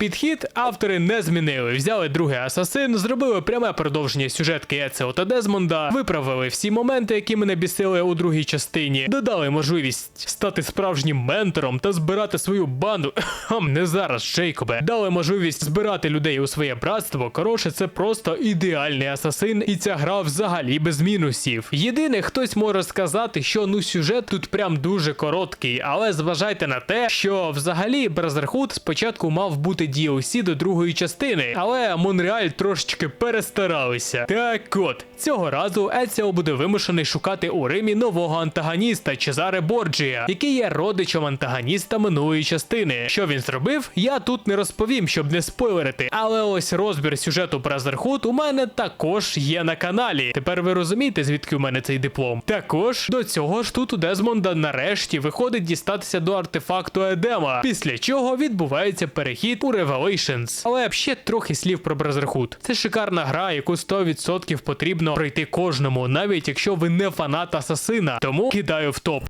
Підхід автори не змінили. Взяли другий асасин, зробили пряме продовження сюжетки Еціо та Дезмонда, виправили всі моменти, які мене бісили у другій частині, додали можливість стати справжнім ментором та збирати свою банду. Хм, не зараз, Джейкобе. Дали можливість збирати людей у своє братство. Коротше, це просто ідеальний асасин, і ця гра взагалі без мінусів. Єдине, хтось може сказати, що ну сюжет тут прям дуже короткий, але зважайте на те, що взагалі Brotherhood спочатку мав бути DLC до другої частини, але Монреаль трошечки перестаралися. Так от, цього разу Еціо буде вимушений шукати у Римі нового антагоніста Чезаре Борджія, який є родичем антагоніста минулої частини. Що він зробив, я тут не розповім, щоб не спойлерити. Але ось розбір сюжету Brotherhood у мене також є на каналі. Тепер ви розумієте, звідки у мене цей диплом. Також до цього ж тут у Дезмонда нарешті виходить дістатися до артефакту Едема, після чого відбувається перехід у Revelations. Але ще трохи слів про Brotherhood. Це шикарна гра, яку 100% потрібно пройти кожному, навіть якщо ви не фанат асасина. Тому кидаю в топ.